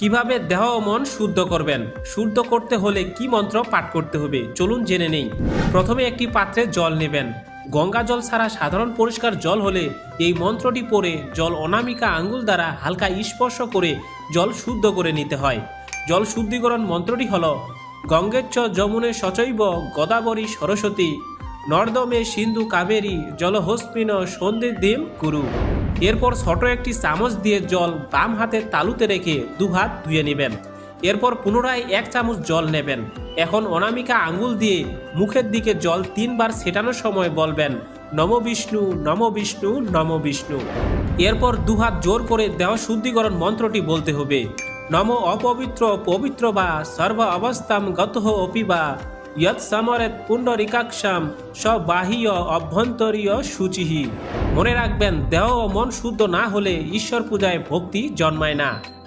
কীভাবে দেহ ও মন শুদ্ধ করবেন? শুদ্ধ করতে হলে কি মন্ত্র পাঠ করতে হবে? চলুন জেনে নেই। প্রথমে একটি পাত্রে জল নেবেন। গঙ্গা জল ছাড়া সাধারণ পরিষ্কার জল হলে এই মন্ত্রটি পরে জল অনামিকা আঙ্গুল দ্বারা হালকা স্পর্শ করে জল শুদ্ধ করে নিতে হয়। জল শুদ্ধিকরণ মন্ত্রটি হল গঙ্গেচ্চ যমুনে সচৈব গদাবরী সরস্বতী নর্দমে সিন্ধু কাবেরী জলহস্মিন সন্ধিদিম কুরু। এরপর ছোট একটি চামচ দিয়ে জল বাম হাতের তালুতে রেখে দু হাত ধুয়ে নেবেন। এরপর পুনরায় এক চামচ জল নেবেন। এখন অনামিকা আঙ্গুল দিয়ে মুখের দিকে জল তিনবার ছেটানোর সময় বলবেন, নম বিষ্ণু নম বিষ্ণু নম বিষ্ণু। এরপর দুহাত জোর করে দেহ শুদ্ধিকরণ মন্ত্রটি বলতে হবে, নম অপবিত্র পবিত্র বা সর্ব অবস্থাম গত অপিবা ইয়ৎ সমরেত পুণ্ডরিকাক্ষাম সবাহীয় অভ্যন্তরীয় সূচিহি মনে রাখবেন, দেহ ও মন শুদ্ধ না হলে ঈশ্বর পূজায় ভক্তি জন্মায় না।